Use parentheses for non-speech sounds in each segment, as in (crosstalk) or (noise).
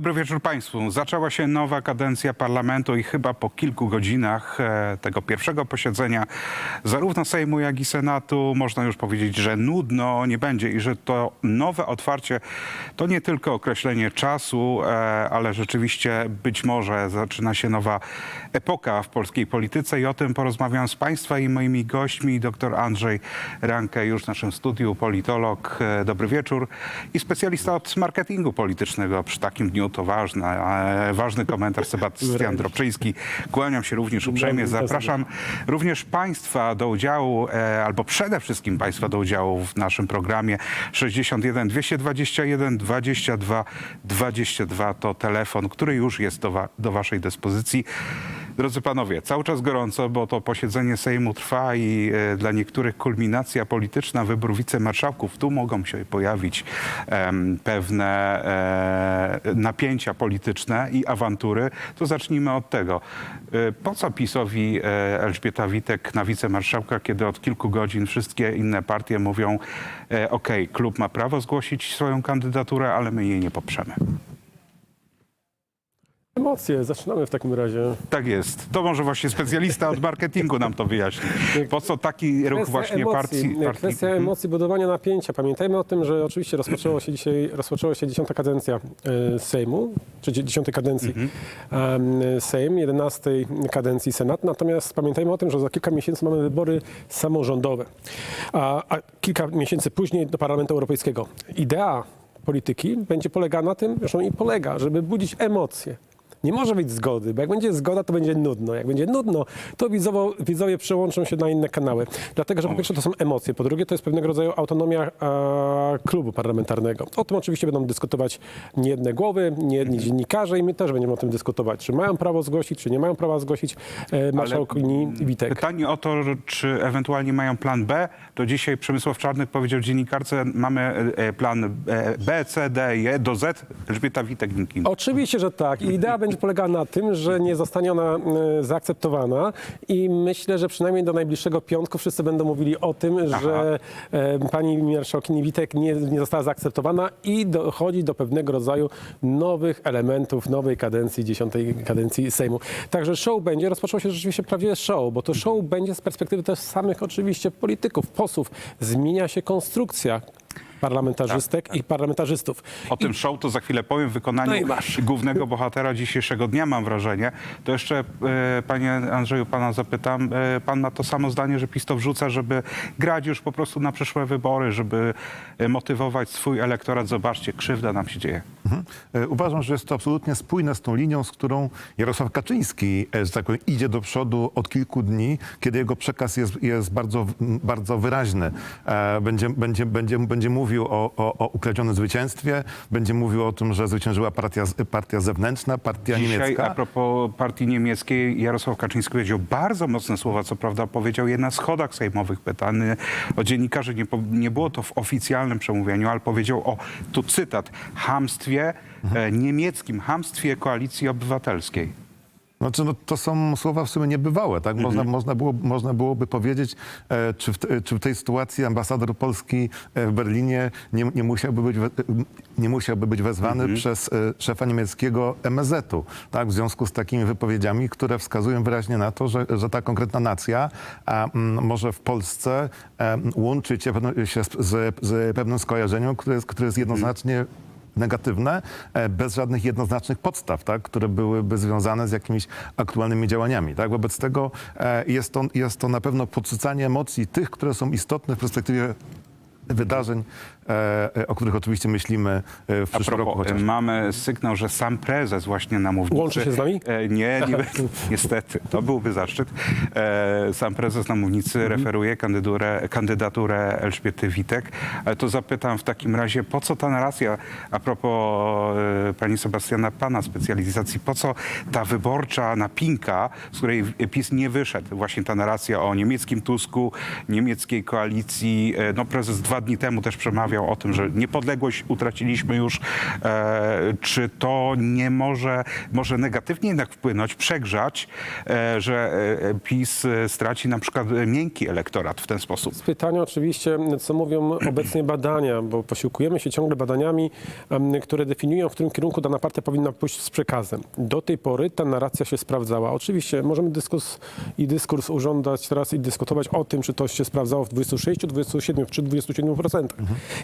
Dobry wieczór Państwu. Zaczęła się nowa kadencja parlamentu i chyba po kilku godzinach e, tego pierwszego posiedzenia zarówno Sejmu, jak i Senatu można już powiedzieć, że nudno nie będzie i że to nowe otwarcie to nie tylko określenie czasu, e, ale rzeczywiście być może zaczyna się nowa epoka w polskiej polityce i o tym porozmawiam z Państwa i moimi gośćmi. Dr Andrzej Ranke już w naszym studiu, politolog. E, Dobry wieczór. I specjalista od marketingu politycznego przy takim dniu to ważne, e, ważny komentarz Sebastian Drobczyński. Kłaniam się również uprzejmie. Zapraszam również Państwa do udziału, e, albo przede wszystkim Państwa do udziału w naszym programie 61 221 22 22 to telefon, który już jest do, wa- do Waszej dyspozycji. Drodzy panowie, cały czas gorąco, bo to posiedzenie Sejmu trwa i e, dla niektórych kulminacja polityczna, wybór wicemarszałków. Tu mogą się pojawić pewne e, napięcia polityczne i awantury. To zacznijmy od tego. E, po co PiSowi e, Elżbieta Witek na wicemarszałka, kiedy od kilku godzin wszystkie inne partie mówią, e, ok, klub ma prawo zgłosić swoją kandydaturę, ale my jej nie poprzemy. Emocje, zaczynamy w takim razie. Tak jest. To może właśnie specjalista od marketingu nam to wyjaśni. Po co taki ruch Kwestia właśnie emocji, partii? partii Kwestia Mhm. emocji, budowania napięcia. Pamiętajmy o tym, że oczywiście rozpoczęło się dzisiaj, rozpoczęła się dziesiąta kadencja e, Sejmu, czy dzie- dziesiątej kadencji em, Sejm, jedenastej kadencji Senat. Natomiast pamiętajmy o tym, że za kilka miesięcy mamy wybory samorządowe, a, a kilka miesięcy później do Parlamentu Europejskiego. Idea polityki będzie polegała na tym, zresztą i polega, żeby budzić emocje. Nie może być zgody, bo jak będzie zgoda, to będzie nudno. Jak będzie nudno, to widzowo, widzowie przełączą się na inne kanały. Dlatego, że po pierwsze to są emocje, po drugie to jest pewnego rodzaju autonomia e, klubu parlamentarnego. O tym oczywiście będą dyskutować nie jedne głowy, nie jedni dziennikarze i my też będziemy o tym dyskutować. Czy mają prawo zgłosić, czy nie mają prawa zgłosić e, marszałkini Witek. Pytanie o to, czy ewentualnie mają plan B, to dzisiaj Przemysław Czarnek powiedział dziennikarce, mamy e, plan e, B, C, D, E do Z. Elżbieta Witek nikim. Oczywiście, że tak. I idea będzie (laughs) polegała na tym, że nie zostanie ona e, zaakceptowana i myślę, że przynajmniej do najbliższego piątku wszyscy będą mówili o tym, że e, pani marszałkini Witek nie, nie została zaakceptowana i dochodzi do pewnego rodzaju nowych elementów nowej kadencji, dziesiątej kadencji Sejmu. Także show będzie, rozpoczęło się rzeczywiście prawdziwe show, bo to show będzie z perspektywy też samych oczywiście polityków, posłów. Zmienia się konstrukcja parlamentarzystek i parlamentarzystów. O tym show to za chwilę powiem w wykonaniu No i masz. (laughs) głównego bohatera dzisiejszego dnia, mam wrażenie. To jeszcze, e, panie Andrzeju, pana zapytam. E, pan ma to samo zdanie, że PiS to wrzuca, żeby grać już po prostu na przyszłe wybory, żeby e, motywować swój elektorat. Zobaczcie, krzywda nam się dzieje. Mhm. E, Uważam, że jest to absolutnie spójne z tą linią, z którą Jarosław Kaczyński, e, że tak powiem, idzie do przodu od kilku dni, kiedy jego przekaz jest, jest bardzo, bardzo wyraźny. E, Będzie, będzie, będzie, będzie mówił o, o, o ukradzionym zwycięstwie, będzie mówił o tym, że zwyciężyła partia, partia zewnętrzna, partia Dzisiaj niemiecka. a propos partii niemieckiej, Jarosław Kaczyński powiedział bardzo mocne słowa, co prawda powiedział je na schodach sejmowych pytany o dziennikarzy. Nie, nie było to w oficjalnym przemówieniu, ale powiedział o, tu cytat, hamstwie, e, niemieckim hamstwie koalicji obywatelskiej. Znaczy, no, to są słowa w sumie niebywałe. Tak? Można, można, było, można byłoby powiedzieć, e, czy, w, te- czy w tej sytuacji ambasador Polski e, w Berlinie nie, nie, musiałby, być, we, e, nie musiałby być wezwany przez e, szefa niemieckiego MSZ-u. Tak? W związku z takimi wypowiedziami, które wskazują wyraźnie na to, że, że ta konkretna nacja a, mm, może w Polsce e, łączyć się, z, z, z pewnym skojarzeniem, które jest, które jest jednoznacznie negatywne, e, bez żadnych jednoznacznych podstaw, tak, które byłyby związane z jakimiś aktualnymi działaniami. Tak? Wobec tego e, jest to, jest to na pewno podsycanie emocji tych, które są istotne w perspektywie wydarzeń, o których oczywiście myślimy e, w A przyszłym roku. propos, Chociaż. mamy sygnał, że sam prezes właśnie na mównicy... Łączy się z nami? E, nie, nie (laughs) niestety, to byłby zaszczyt. E, sam prezes na mównicy referuje kandydaturę, kandydaturę Elżbiety Witek. Ale to zapytam w takim razie, po co ta narracja, a propos e, pani Sebastiana, pana specjalizacji, po co ta wyborcza napinka, z której PiS nie wyszedł, właśnie ta narracja o niemieckim Tusku, niemieckiej koalicji. E, no prezes dwa dni temu też przemawiał mówią o tym, że niepodległość utraciliśmy już, e, czy to nie może, może negatywnie jednak wpłynąć, przegrzać, e, że e, PiS straci na przykład miękki elektorat w ten sposób? Pytanie oczywiście, co mówią (clears throat) obecnie badania, bo posiłkujemy się ciągle badaniami, które definiują, w którym kierunku dana partia powinna pójść z przekazem. Do tej pory ta narracja się sprawdzała. Oczywiście możemy dyskurs i dyskurs urządzać teraz i dyskutować o tym, czy to się sprawdzało w 26, 27 czy 27%.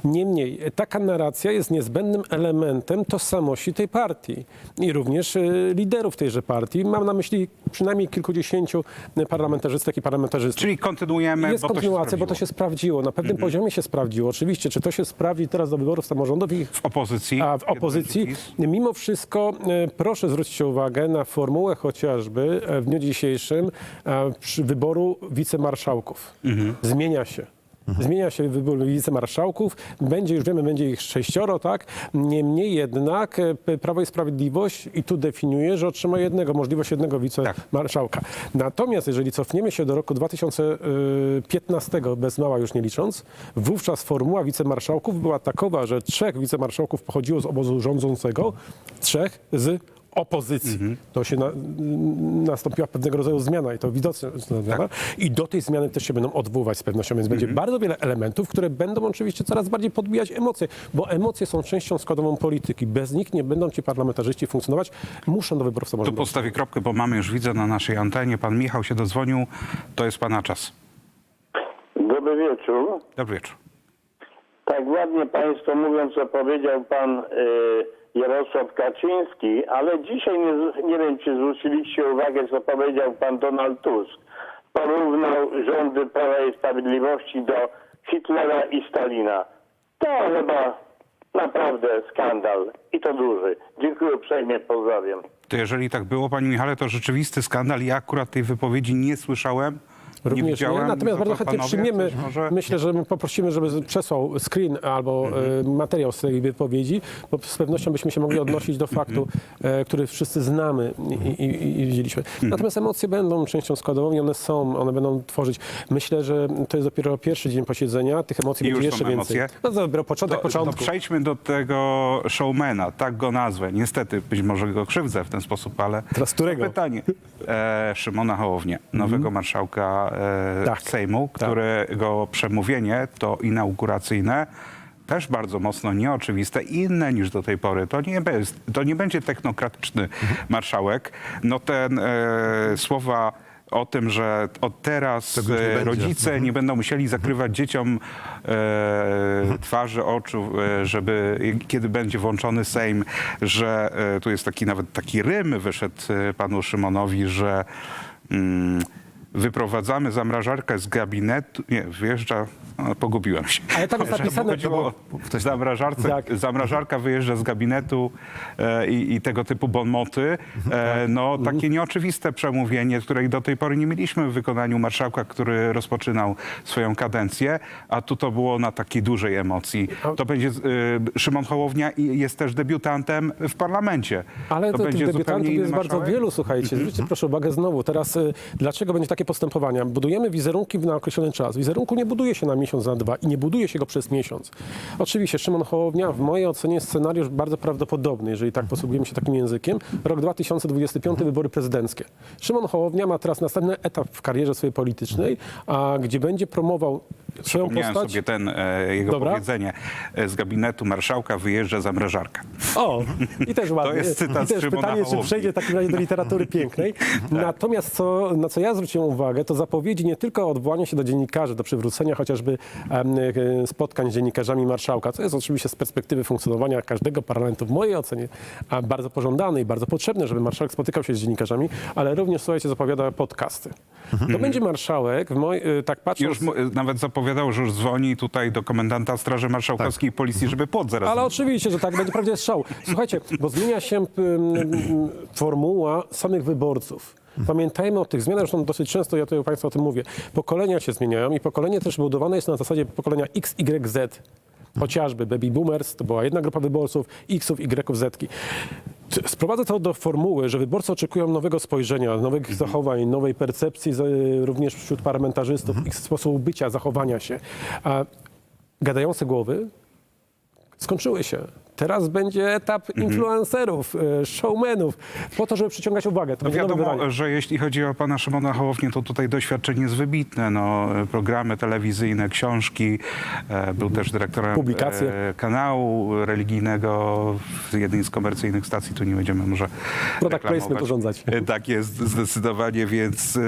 Niemniej taka narracja jest niezbędnym elementem tożsamości tej partii i również y, liderów tejże partii. Mam na myśli przynajmniej kilkudziesięciu parlamentarzystek i parlamentarzystów. Czyli kontynuujemy, Jest bo to kontynuacja, bo to się sprawdziło. Na pewnym poziomie się sprawdziło. Oczywiście, czy to się sprawdzi teraz do wyborów samorządowych, w opozycji. a w opozycji, mimo wszystko e, proszę zwrócić uwagę na formułę chociażby e, w dniu dzisiejszym e, przy wyboru wicemarszałków. Zmienia się. Zmienia się wybór wicemarszałków. Będzie, już wiemy, będzie ich sześcioro, tak? Niemniej jednak e, Prawo i Sprawiedliwość i tu definiuje, że otrzyma jednego, możliwość jednego wicemarszałka. Natomiast jeżeli cofniemy się do roku 2015, bez mała już nie licząc, wówczas formuła wicemarszałków była takowa, że trzech wicemarszałków pochodziło z obozu rządzącego, trzech z opozycji. To się na, nastąpiła pewnego rodzaju zmiana i to widoczna zmiana. I do tej zmiany też się będą odwoływać z pewnością, więc będzie bardzo wiele elementów, które będą oczywiście coraz bardziej podbijać emocje, bo emocje są częścią składową polityki. Bez nich nie będą ci parlamentarzyści funkcjonować. Muszą do wyborów Tu samorządowych. postawię kropkę, bo mamy już widzę na naszej antenie. Pan Michał się dozwonił. To jest pana czas. Dobry wieczór. Dobry wieczór. Tak ładnie Państwo mówią, co powiedział Pan y, Jarosław Kaczyński, ale dzisiaj nie, nie wiem, czy zwróciliście uwagę, co powiedział Pan Donald Tusk. Porównał rządy Prawa i Sprawiedliwości do Hitlera i Stalina. To chyba naprawdę skandal i to duży. Dziękuję uprzejmie, pozdrawiam. To jeżeli tak było, panie Michale, to rzeczywisty skandal. Ja akurat tej wypowiedzi nie słyszałem. Nie Również nie, widziałem. natomiast To bardzo chętnie panowie przyjmiemy. coś może- Myślę, że my poprosimy, żeby przesłał screen albo e, materiał z tej wypowiedzi, bo z pewnością byśmy się mogli odnosić do faktu, e, który wszyscy znamy i, i, i widzieliśmy. Natomiast emocje będą częścią składową i one są, one będą tworzyć. Myślę, że to jest dopiero pierwszy dzień posiedzenia, tych emocji I będzie już są jeszcze więcej. emocje? No to dopiero początek początku. przejdźmy do tego showmana, tak go nazwę. Niestety, być może go krzywdzę w ten sposób, ale... Teraz którego? Mhm. Pytanie. E, Szymona Hołownię, nowego marszałka Tak. Sejmu, Tak. którego przemówienie to inauguracyjne też bardzo mocno nieoczywiste, inne niż do tej pory. To nie, bez, to nie będzie technokratyczny Mhm. marszałek. No ten e, słowa o tym, że od teraz nie e, będzie. rodzice nie będą musieli zakrywać dzieciom e, twarzy, oczu, e, żeby kiedy będzie włączony Sejm, że e, tu jest taki nawet taki rym wyszedł e, panu Szymonowi, że mm, wyprowadzamy zamrażarkę z gabinetu. Nie, wyjeżdża. No, pogubiłem się. Ale tam jest (laughs) napisane, chodziło o zamrażarce, Tak. zamrażarka wyjeżdża z gabinetu e, i, i tego typu bonmoty. E, no, takie nieoczywiste przemówienie, której do tej pory nie mieliśmy w wykonaniu marszałka, który rozpoczynał swoją kadencję, a tu to było na takiej dużej emocji. To będzie, e, Szymon Hołownia jest też debiutantem w parlamencie. Ale to, tych będzie debiutantów jest bardzo marszałek? wielu, słuchajcie. Zwróćcie proszę uwagę znowu, teraz y, dlaczego będzie takie postępowania? Budujemy wizerunki na określony czas. Wizerunku nie buduje się na miesiąc, na dwa i nie buduje się go przez miesiąc. Oczywiście Szymon Hołownia w mojej ocenie scenariusz bardzo prawdopodobny, jeżeli tak posługujemy się takim językiem. Rok 2025, wybory prezydenckie. Szymon Hołownia ma teraz następny etap w karierze swojej politycznej, a gdzie będzie promował swoją Miałem postać. sobie ten, e, jego Dobra. powiedzenie. E, z gabinetu marszałka wyjeżdża zamrażarka. O, i też ładnie. jest cytat I też Szymona pytanie, czy Hołowni. przejdzie w takim razie do literatury (laughs) pięknej. Natomiast co, na co ja zwróciłem uwagę, to zapowiedzi nie tylko odwołania się do dziennikarzy, do przywrócenia chociażby em, e, spotkań z dziennikarzami marszałka, co jest oczywiście z perspektywy funkcjonowania każdego parlamentu w mojej ocenie a bardzo pożądane i bardzo potrzebne, żeby marszałek spotykał się z dziennikarzami, ale również, słuchajcie, zapowiada podcasty. To będzie marszałek, w moj, e, tak patrząc... Już mu- nawet zapowiadał, że już dzwoni tutaj do komendanta Straży Marszałkowskiej i Policji, żeby płot zaraz... Ale oczywiście, że tak, będzie prawdziwy strzał. Słuchajcie, bo zmienia się formuła samych wyborców. Pamiętajmy o tych zmianach, zresztą dosyć często ja tutaj Państwu o tym mówię. Pokolenia się zmieniają i pokolenie też budowane jest na zasadzie pokolenia X, Y, Z. Chociażby baby boomers, to była jedna grupa wyborców, Xów, Y, Z. Sprowadzę to do formuły, że wyborcy oczekują nowego spojrzenia, nowych zachowań, nowej percepcji z, również wśród parlamentarzystów, ich sposobu bycia, zachowania się. A gadające głowy skończyły się. Teraz będzie etap Mhm. influencerów, e, showmenów, po to, żeby przyciągać uwagę. To No wiadomo, że jeśli chodzi o pana Szymona Hołownię, to tutaj doświadczenie jest wybitne. No, programy telewizyjne, książki. E, Był też dyrektorem Publikacje. e, kanału religijnego w jednej z komercyjnych stacji. Tu nie będziemy może Product placement reklamować. urządzać. E, Tak jest, zdecydowanie, więc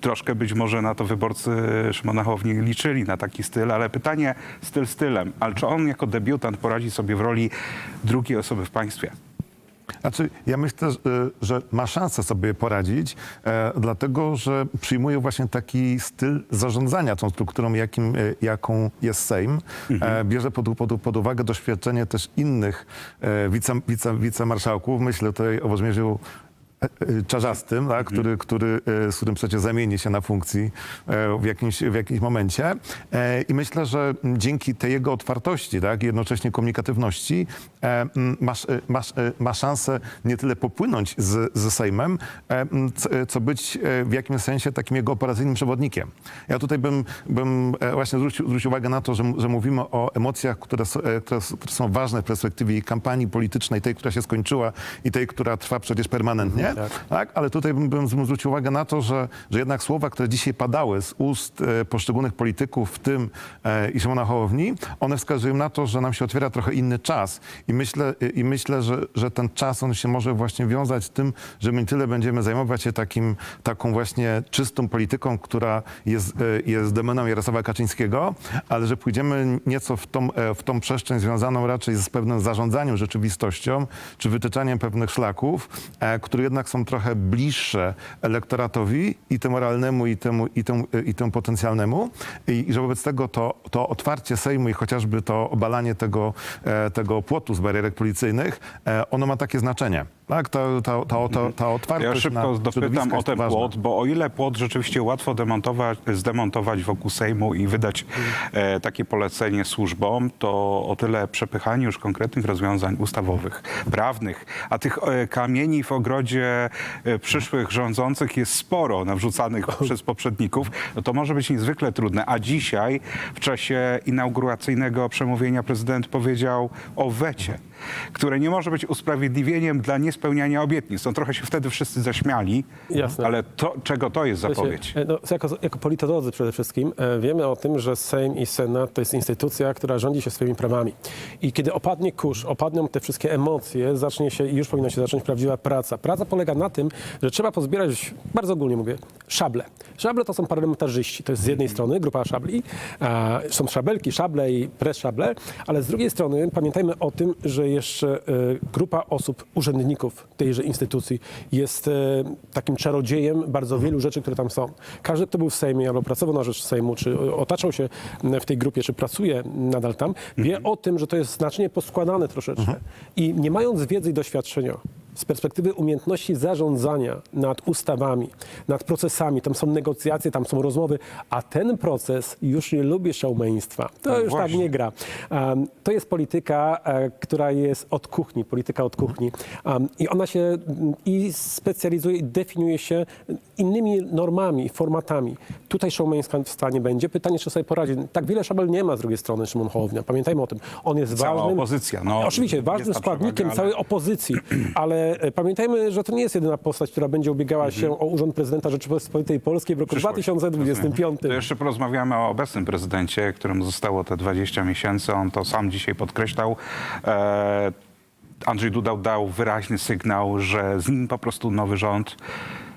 troszkę być może na to wyborcy Szymona Hołowni liczyli, na taki styl, ale pytanie styl stylem. Ale czy on jako debiutant poradzi sobie w roli drugiej osoby w państwie? Znaczy, ja myślę, że, że ma szansę sobie poradzić, e, dlatego że przyjmuje właśnie taki styl zarządzania tą strukturą, jakim, e, jaką jest Sejm. E, bierze pod, pod, pod uwagę doświadczenie też innych wice, wice, wicemarszałków. Myślę tutaj o Włodzimierzu Czarzastym, tak, który, który, e, z którym przecież zamieni się na funkcji e, w jakimś, w jakimś momencie. E, I myślę, że dzięki tej jego otwartości, tak, i jednocześnie komunikatywności e, masz, e, masz, e, ma szansę nie tyle popłynąć z, z Sejmem, e, co, być e, w jakimś sensie takim jego operacyjnym przewodnikiem. Ja tutaj bym, bym e, właśnie zwrócił, zwrócił uwagę na to, że, że mówimy o emocjach, które, są- e, które, są ważne w perspektywie kampanii politycznej, tej, która się skończyła i tej, która trwa przecież permanentnie. Tak. Ale tutaj bym, bym zwrócił uwagę na to, że, że jednak słowa, które dzisiaj padały z ust e, poszczególnych polityków, w tym e, i Szymona Hołowni, one wskazują na to, że nam się otwiera trochę inny czas. I myślę, i myślę że, że ten czas, on się może właśnie wiązać z tym, że my nie tyle będziemy zajmować się takim, taką właśnie czystą polityką, która jest, e, jest domeną Jarosława Kaczyńskiego, ale że pójdziemy nieco w tą, e, w tą przestrzeń związaną raczej z pewnym zarządzaniem rzeczywistością, czy wytyczaniem pewnych szlaków, e, które jednak są trochę bliższe elektoratowi i temu moralnemu, i temu, i temu, i temu potencjalnemu. I, i że wobec tego to, to otwarcie Sejmu i chociażby to obalanie tego, e, tego płotu z barierek policyjnych, e, ono ma takie znaczenie. Tak, ta, ta, ta, ta, ta otwartość Ja szybko na dopytam o ten płot, bo o ile płot rzeczywiście łatwo demontować, zdemontować wokół Sejmu i wydać e, takie polecenie służbom, to o tyle przepychanie już konkretnych rozwiązań ustawowych, prawnych, a tych e, kamieni w ogrodzie e, przyszłych rządzących jest sporo nawrzucanych przez poprzedników, no to może być niezwykle trudne. A dzisiaj w czasie inauguracyjnego przemówienia prezydent powiedział o wecie, które nie może być usprawiedliwieniem dla niespełniania obietnic. No trochę się wtedy wszyscy zaśmiali, Jasne. ale to, czego to jest zapowiedź? Wiecie, No, jako, jako politolodzy przede wszystkim e, wiemy o tym, że Sejm i Senat to jest instytucja, która rządzi się swoimi prawami. I kiedy opadnie kurz, opadną te wszystkie emocje, zacznie się i już powinna się zacząć prawdziwa praca. Praca polega na tym, że trzeba pozbierać, bardzo ogólnie mówię, szable. Szable to są parlamentarzyści. To jest z jednej strony grupa szabli, a, są szabelki, szable i pres szable, ale z drugiej strony pamiętajmy o tym, że jeszcze e, grupa osób, urzędników tejże instytucji jest e, takim czarodziejem bardzo wielu rzeczy, które tam są. Każdy, kto był w Sejmie albo pracował na rzecz Sejmu, czy otaczał się w tej grupie, czy pracuje nadal tam, wie o tym, że to jest znacznie poskładane troszeczkę. I nie mając wiedzy i doświadczenia, z perspektywy umiejętności zarządzania nad ustawami, nad procesami, tam są negocjacje, tam są rozmowy, a ten proces już nie lubi showmeństwa. To No już tak właśnie. nie gra. Um, to jest polityka, e, która jest od kuchni, polityka od kuchni. Um, I ona się mm, i specjalizuje, i definiuje się innymi normami, formatami. Tutaj showmeństwa nie będzie. Pytanie, czy sobie poradzi. Tak wiele szabel nie ma z drugiej strony Szymon Hołownia. Pamiętajmy o tym. On jest Cała ważnym... opozycja, no, Oczywiście, jest ważnym składnikiem ale- całej opozycji, (clears throat) ale e, pamiętajmy, że to nie jest jedyna postać, która będzie ubiegała się o urząd prezydenta Rzeczypospolitej Polskiej w roku Mhm. Przyszłość. 2025. To jeszcze porozmawiamy o obecnym prezydencie, któremu zostało te 20 miesięcy. On to sam dzisiaj podkreślał. E, Andrzej Duda dał wyraźny sygnał, że z nim po prostu nowy rząd.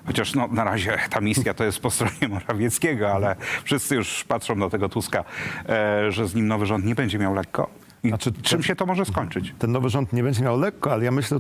Chociaż no, na razie ta misja to jest po stronie Morawieckiego, ale wszyscy już patrzą na tego Tuska, e, że z nim nowy rząd nie będzie miał lekko. Znaczy, czym ten- się to może skończyć? ten nowy rząd nie będzie miał lekko, ale ja myślę,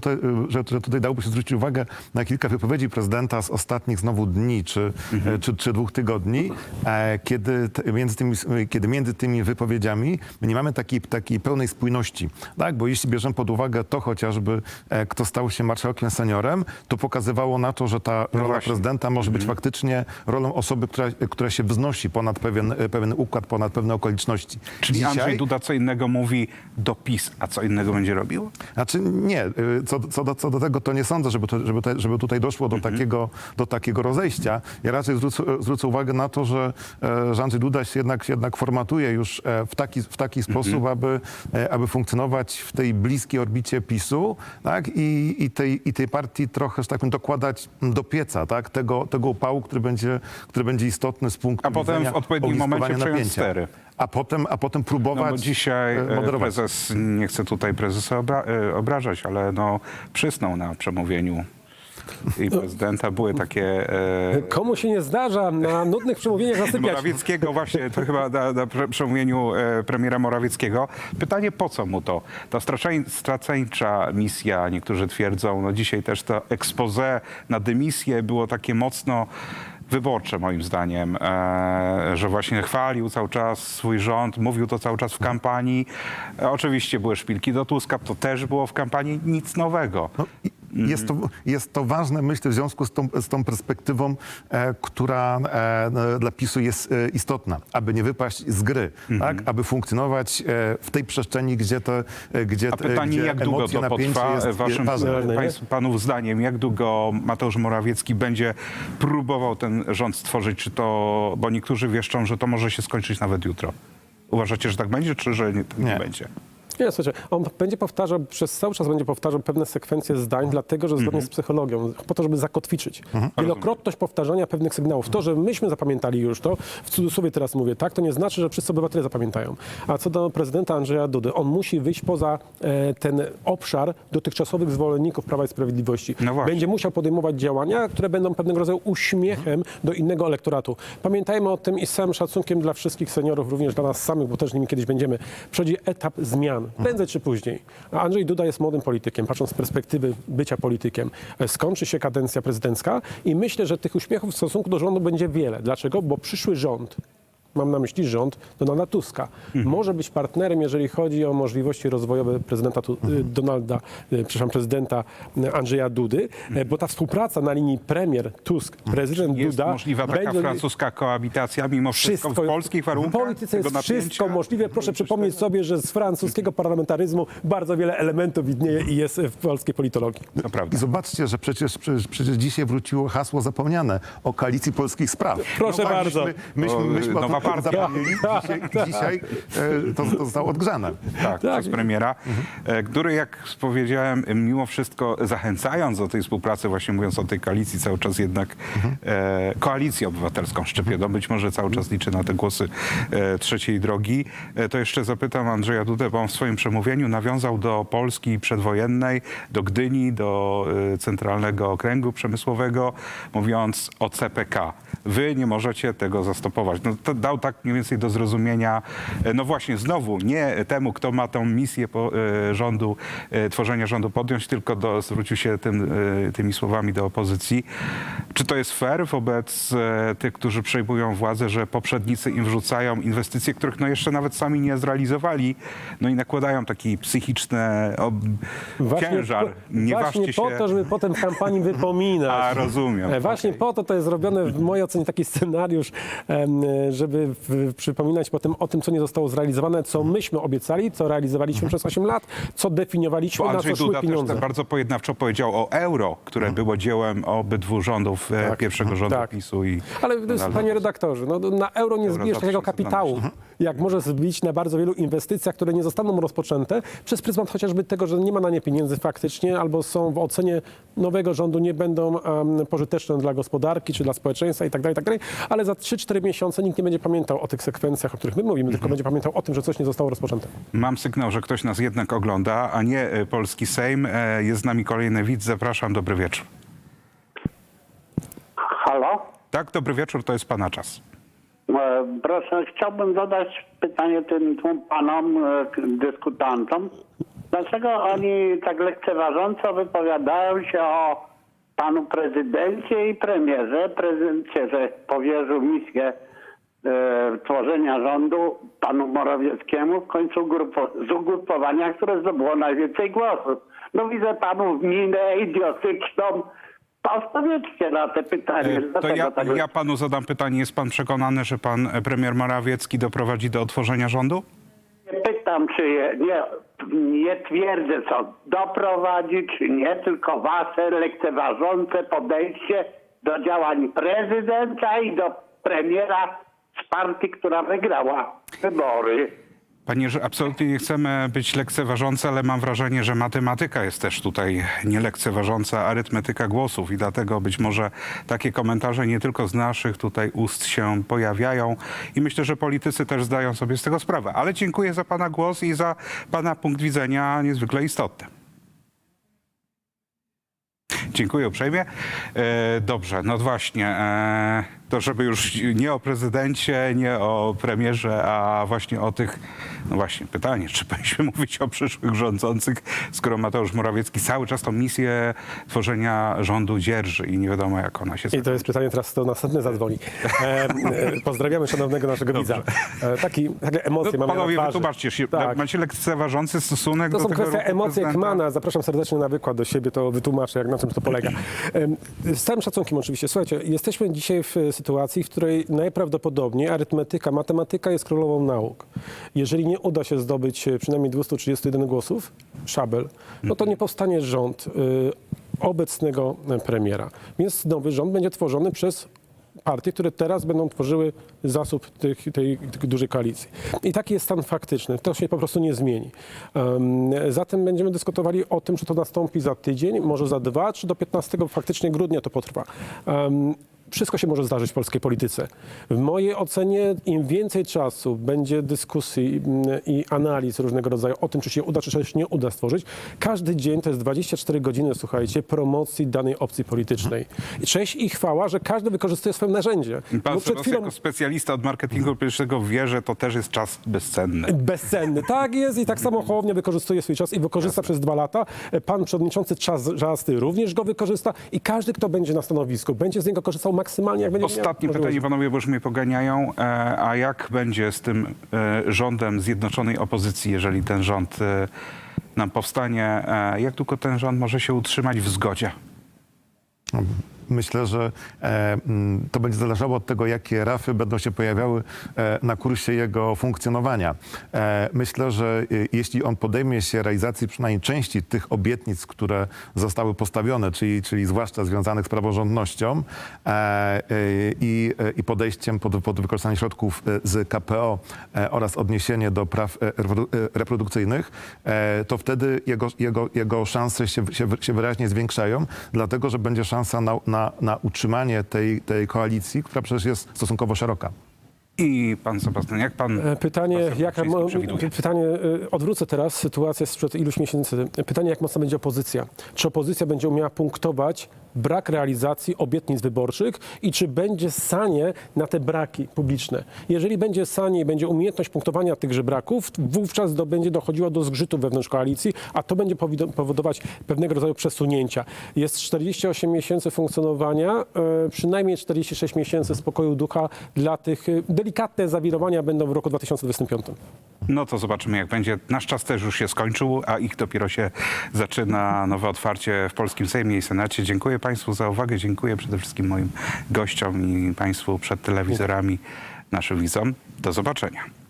że, tutaj dałoby się zwrócić uwagę na kilka wypowiedzi prezydenta z ostatnich znowu dni czy, Mhm. e, czy, czy dwóch tygodni, e, kiedy, między tymi, kiedy między tymi wypowiedziami nie mamy takiej, takiej pełnej spójności. Tak? Bo jeśli bierzemy pod uwagę to chociażby, e, kto stał się marszałkiem seniorem, to pokazywało na to, że ta rola No właśnie. prezydenta może Mhm. być faktycznie rolą osoby, która, która się wznosi ponad pewien, pewien układ, ponad pewne okoliczności. Czyli Andrzej Duda co innego mówi do PiS, a co innego będzie robił? Znaczy nie, y, co, co, do, co do tego to nie sądzę, żeby, to, żeby, te, żeby tutaj doszło do, takiego, do takiego rozejścia. Ja raczej zwrócę, zwrócę uwagę na to, że, że Andrzej Duda się jednak, jednak formatuje już e, w taki, w taki sposób, aby, e, aby funkcjonować w tej bliskiej orbicie PiSu tak? I, i, tej, i tej partii trochę, że tak powiem, dokładać do pieca tak? tego, tego upału, który będzie, który będzie istotny z punktu A potem w widzenia odpowiednim momencie przejąć stery. A potem, a potem próbować No bo dzisiaj e, e, moderować. prezes, nie chcę tutaj prezesa obra e, obrażać, ale no przysnął na przemówieniu i prezydenta. Były takie... E, Komu się nie zdarza na nudnych przemówieniach (laughs) zasypiać? Morawieckiego właśnie, to chyba na, na przemówieniu e, premiera Morawieckiego. Pytanie, po co mu to? Ta straceńcza misja, niektórzy twierdzą, no dzisiaj też to expose na dymisję było takie mocno wyborcze moim zdaniem, e, że właśnie chwalił cały czas swój rząd, mówił to cały czas w kampanii. E, oczywiście były szpilki do Tuska, to też było w kampanii, nic nowego. No, jest, to, jest to ważne, myślę, w związku z tą, z tą perspektywą, e, która e, dla PiSu jest e, istotna, aby nie wypaść z gry, Mhm. tak? aby funkcjonować e, w tej przestrzeni, gdzie, to, e, gdzie, A pytanie, gdzie jak długo emocje, to napięcie potrwa? jest Waszym. Ważne, nie? państw, panów zdaniem, jak długo Mateusz Morawiecki będzie próbował ten rząd stworzyć? Czy to, bo niektórzy wieszczą, że to może się skończyć nawet jutro. Uważacie, że tak będzie, czy że nie, tak nie Nie. będzie? Nie, słuchajcie, on będzie powtarzał, przez cały czas będzie powtarzał pewne sekwencje zdań, dlatego że zgodnie z psychologią, po to, żeby zakotwiczyć. Wielokrotność powtarzania pewnych sygnałów. To, że myśmy zapamiętali już to, w cudzysłowie teraz mówię, tak, to nie znaczy, że wszyscy obywatele zapamiętają. A co do prezydenta Andrzeja Dudy, on musi wyjść poza e, ten obszar dotychczasowych zwolenników Prawa i Sprawiedliwości. No właśnie. będzie musiał podejmować działania, które będą pewnego rodzaju uśmiechem do innego elektoratu. Pamiętajmy o tym i z całym szacunkiem dla wszystkich seniorów, również dla nas samych, bo też nimi kiedyś będziemy. Przychodzi etap zmian, prędzej czy później. Andrzej Duda jest młodym politykiem, patrząc z perspektywy bycia politykiem. E, Skończy się kadencja prezydencka i myślę, że tych uśmiechów w stosunku do rządu będzie wiele. Dlaczego? Bo przyszły rząd mam na myśli rząd Donalda Tuska. Może być partnerem, jeżeli chodzi o możliwości rozwojowe prezydenta tu, y, Donalda, y, przepraszam, prezydenta y, Andrzeja Dudy, e, bo ta współpraca na linii premier Tusk, prezydent Jest Duda możliwa taka będzie- francuska koabitacja mimo wszystko, w polskich warunkach? W polityce tego jest napięcia? wszystko możliwe. Proszę przypomnieć sobie, że z francuskiego parlamentaryzmu bardzo wiele elementów widnieje i jest w polskiej politologii. To prawda. I zobaczcie, że przecież, przecież, przecież dzisiaj wróciło hasło zapomniane o koalicji polskich spraw. Proszę tak, bardzo. Myśmy, myśmy, myśmy o nowa tym partia. zapomnieli. Dzisiaj, dzisiaj e, to, to zostało odgrzane. Tak, Tak. przez premiera, e, który, jak powiedziałem, mimo wszystko zachęcając do tej współpracy, właśnie mówiąc o tej koalicji, cały czas jednak e, koalicję obywatelską szczepioną, być może cały czas liczy na te głosy e, trzeciej drogi, e, to jeszcze zapytam Andrzeja Dudę, bo on w swoim przemówieniu nawiązał do Polski przedwojennej, do Gdyni, do e, Centralnego Okręgu Przemysłowego, mówiąc o CPK. Wy nie możecie tego zastopować. No, to dał tak mniej więcej do zrozumienia, e, no właśnie znowu, nie temu, kto ma tą misję po, e, rządu, e, tworzenia rządu podjąć, tylko do, zwrócił się tym, tymi słowami do opozycji. Czy to jest fair wobec tych, którzy przejmują władzę, że poprzednicy im wrzucają inwestycje, których no jeszcze nawet sami nie zrealizowali, no i nakładają taki psychiczny ob, ciężar. Nie właśnie po się. to, żeby potem w kampanii (laughs) wypominać. A, rozumiem. Właśnie po to to jest zrobione w mojej ocenie taki scenariusz, żeby przypominać potem o tym, co nie zostało zrealizowane, co myśmy obiecali, co realizowaliśmy przez 8 lat, co definiowaliśmy, Bo na Andrzej co szły Duda też pieniądze. tak bardzo pojednawczo powiedział o euro, które było dziełem obydwu rządów, e, Tak. pierwszego rządu Tak. PiSu i Ale panie redaktorze, no, na euro nie Euro zbijesz takiego 2012. kapitału, jak może zbić na bardzo wielu inwestycjach, które nie zostaną rozpoczęte przez pryzmat chociażby tego, że nie ma na nie pieniędzy faktycznie, albo są w ocenie nowego rządu nie będą em, pożyteczne dla gospodarki czy dla społeczeństwa i tak dalej, i tak dalej. Ale za 3-4 miesiące nikt nie będzie pamiętał o tych sekwencjach, o których my mówimy, tylko będzie pamiętał o tym, że coś nie zostało rozpoczęte. Mam sygnał, że ktoś nas jednak ogląda, a nie e, polski Sejm. E, Jest z nami kolejny widz. Zapraszam, dobry wieczór. Halo? Tak, dobry wieczór, to jest pana czas. E, Proszę, chciałbym zadać pytanie tym dwóm panom, e, dyskutantom. Dlaczego oni tak lekceważąco wypowiadają się o panu prezydencie i premierze? Prezydencie, że powierzył misję e, tworzenia rządu panu Morawieckiemu w końcu grupo, z ugrupowania, które zdobyło najwięcej głosów. No widzę panów minę idiotyczną. Odpowiedzcie na te pytanie. E, To ja, tak ja panu zadam pytanie. Jest pan przekonany, że pan e, premier Morawiecki doprowadzi do otworzenia rządu? nie pytam. pytam, czy je, nie, nie twierdzę co doprowadzi, czy nie, tylko wasze lekceważące podejście do działań prezydenta i do premiera z partii, która wygrała wybory. Panie, że absolutnie nie chcemy być lekceważący, ale mam wrażenie, że matematyka jest też tutaj nie lekceważąca, arytmetyka głosów i dlatego być może takie komentarze nie tylko z naszych tutaj ust się pojawiają i myślę, że politycy też zdają sobie z tego sprawę. Ale dziękuję za Pana głos i za Pana punkt widzenia niezwykle istotny. Dziękuję uprzejmie. E, dobrze, no właśnie, e, to żeby już nie o prezydencie, nie o premierze, a właśnie o tych, no właśnie, pytanie, czy powinniśmy (laughs) mówić o przyszłych rządzących, skoro Mateusz Morawiecki cały czas tą misję tworzenia rządu dzierży i nie wiadomo, jak ona się I to jest pytanie, teraz to następny zadzwoni. (laughs) E, e, pozdrawiamy szanownego naszego widza. E, taki, takie emocje no, mamy Panowie, na wytłumaczcie się, Tak. macie lekceważący stosunek To do są tego kwestie emocji jak prezydenta? mana. Zapraszam serdecznie na wykład do siebie, to wytłumaczę, jak na czym to polega. (clears throat) Em, Z całym szacunkiem oczywiście. Słuchajcie, jesteśmy dzisiaj w e, sytuacji, w której najprawdopodobniej arytmetyka, matematyka jest królową nauk. Jeżeli nie uda się zdobyć e, przynajmniej 231 głosów, szabel, no to nie powstanie rząd y, obecnego e, premiera. Więc nowy rząd będzie tworzony przez partie, które teraz będą tworzyły zasób tych, tej, tej dużej koalicji. I taki jest stan faktyczny. To się po prostu nie zmieni. Um, zatem będziemy dyskutowali o tym, czy to nastąpi za tydzień, może za dwa, czy do 15 faktycznie grudnia to potrwa. Um, wszystko się może zdarzyć w polskiej polityce. W mojej ocenie im więcej czasu będzie dyskusji mm, i analiz różnego rodzaju o tym, czy się uda, czy się nie uda stworzyć, każdy dzień to jest 24 godziny, słuchajcie, promocji danej opcji politycznej. I Cześć i chwała, że każdy wykorzystuje swoje narzędzie. Pan Bo przed chwilą jako specjalista od marketingu politycznego wie, że to też jest czas bezcenny. bezcenny. Tak jest i tak samo Hołownia wykorzystuje swój czas i wykorzysta przez dwa lata. Pan przewodniczący Czarzasty również go wykorzysta i każdy, kto będzie na stanowisku, będzie z niego korzystał maksymalnie, jak będzie miał Ostatnie możliwość. pytanie, panowie, bo już mnie poganiają. E, A jak będzie z tym e, rządem Zjednoczonej Opozycji, jeżeli ten rząd e, nam powstanie? Jak długo ten rząd może się utrzymać w zgodzie? Myślę, że e, mm, to będzie zależało od tego, jakie rafy będą się pojawiały e, na kursie jego funkcjonowania. E, myślę, że jeśli on podejmie się realizacji przynajmniej części tych obietnic, które zostały postawione, czyli, czyli zwłaszcza związanych z praworządnością i, i podejściem pod, pod wykorzystanie środków z KPO oraz odniesienie do praw reprodu- reprodukcyjnych, to wtedy jego, jego, jego szanse się, się, się wyraźnie zwiększają, dlatego że będzie szansa na, na, na utrzymanie tej, tej koalicji, która przecież jest stosunkowo szeroka. I pan Sebastian, jak pan... E, Pytanie, poseł jak, Kaczyński mo- pytanie, e, odwrócę teraz sytuację sprzed iluś miesięcy. Pytanie, jak mocna będzie opozycja? Czy opozycja będzie umiała punktować brak realizacji obietnic wyborczych i czy będzie sanie na te braki publiczne? Jeżeli będzie sanie i będzie umiejętność punktowania tychże braków, wówczas do, będzie dochodziło do zgrzytów wewnątrz koalicji, a to będzie powodować pewnego rodzaju przesunięcia. Jest 48 miesięcy funkcjonowania, e, przynajmniej 46 miesięcy spokoju ducha dla tych e, delikatne zawirowania będą w roku 2025. No to zobaczymy, jak będzie. Nasz czas też już się skończył, a ich dopiero się zaczyna nowe otwarcie w Polskim Sejmie i Senacie. Dziękuję Państwu za uwagę. Dziękuję przede wszystkim moim gościom i Państwu przed telewizorami, naszym widzom. Do zobaczenia.